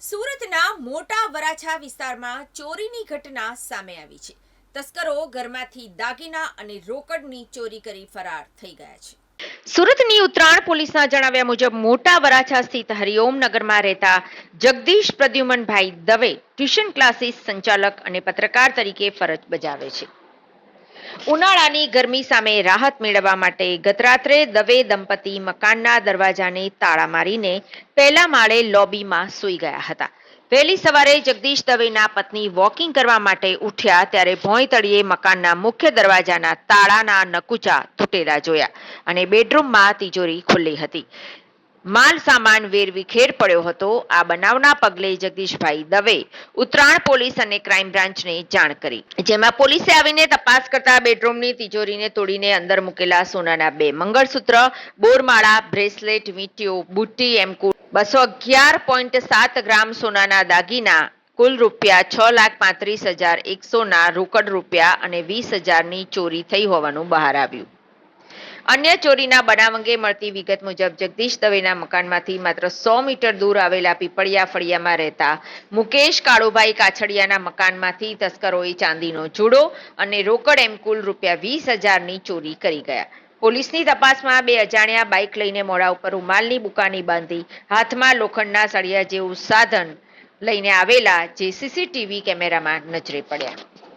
સુરતના મોટા વરાછા વિસ્તારમાં ચોરીની ઘટના સામે આવી છે. તસ્કરો ઘરમાંથી દાગીના અને રોકડની ચોરી કરી ફરાર થઈ ગયા છે. સુરતની ઉત્તરાયણ પોલીસના જણાવ્યા મુજબ મોટા વરાછા સ્થિત હરિઓમ નગરમાં રહેતા જગદીશ પ્રદ્યુમનભાઈ દવે ટ્યુશન ક્લાસીસ સંચાલક અને પત્રકાર તરીકે ફરજ બજાવે છે. ઉનાળાની ગરમી સામે રાહત મેળવવા માટે ગતરાત્રે દવે દંપતી મકાનના દરવાજાને તાળા મારીને પહેલા માળે લોબીમાં સૂઈ ગયા હતા. વહેલી સવારે જગદીશ દવેના પત્ની વોકિંગ કરવા માટે ઉઠ્યા ત્યારે ભોંય તળિયે મકાનના મુખ્ય દરવાજાના તાળાના નકુચા તૂટેલા જોયા અને બેડરૂમમાં તિજોરી ખુલ્લી હતી. માલ સામાન વેરવિખેર પડ્યો હતો. આ બનાવના પગલે જગદીશભાઈ દવે ઉત્તરાયણ પોલીસ અને ક્રાઇમ બ્રાન્ચને જાણ કરી. જેમાં પોલીસે આવીને તપાસ કરતા બેડરૂમની તિજોરીને તોડીને અંદર મૂકેલા સોનાના બે મંગળસૂત્ર, બોરમાળા, બ્રેસલેટ, વીંટીઓ, બુટ્ટી, એમ કુલ બસો અગિયાર પોઈન્ટ સાત ગ્રામ સોનાના દાગીના, કુલ રૂપિયા છ લાખ પાંત્રીસ હજાર એકસોના રોકડ રૂપિયા અને વીસ હજારની ચોરી થઈ હોવાનું બહાર આવ્યું. અન્ય ચોરીના બનાવ અંગે મળતી વિગત મુજબ જગદીશ દવેના મકાનમાંથી માત્ર સો મીટર દૂર આવેલા પીપળિયા ફળિયામાં રહેતા મુકેશ કાળુભાઈ કાછડિયાના મકાનમાંથી તસ્કરોએ ચાંદીનો જુડો અને રોકડ એમ કુલ રૂપિયા વીસ હજારની ચોરી કરી ગયા. પોલીસની તપાસમાં બે અજાણ્યા બાઇક લઈને મોડા ઉપર રૂમાલની બુકાની બાંધી હાથમાં લોખંડના સળિયા જેવું સાધન લઈને આવેલા જે સીસીટીવી કેમેરામાં નજરે પડ્યા.